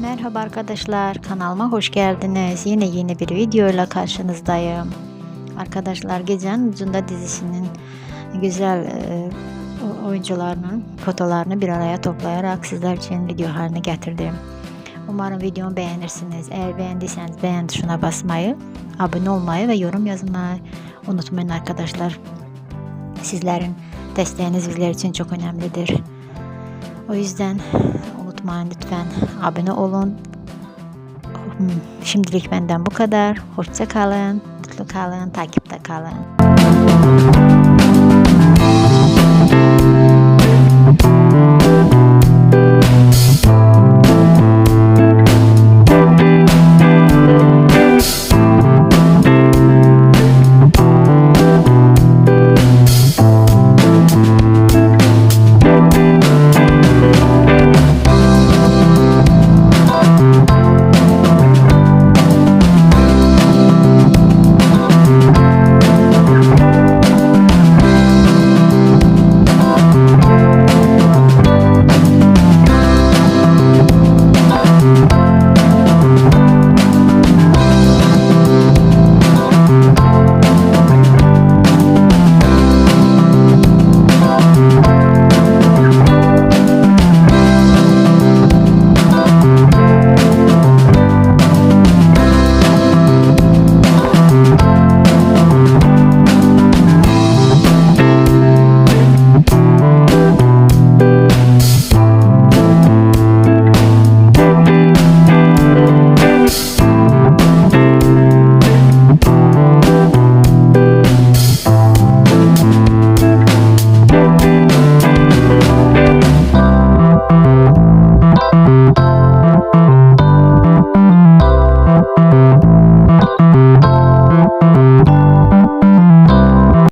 Merhaba arkadaşlar kanalıma hoş geldiniz. Yine yeni bir videoyla karşınızdayım. Arkadaşlar Gecenin Ucunda dizisinin güzel e, oyuncularının fotolarını bir araya toplayarak sizler için video haline getirdim. Umarım videomu beğenirsiniz. Eğer beğendiyseniz beğen tuşuna basmayı, abone olmayı ve yorum yazmayı unutmayın arkadaşlar. Sizlerin desteğiniz bizler için çok önemlidir. O yüzden unutmayın lütfen abone olun. Şimdilik benden bu kadar. Hoşça kalın, mutlu kalın, takipte kalın.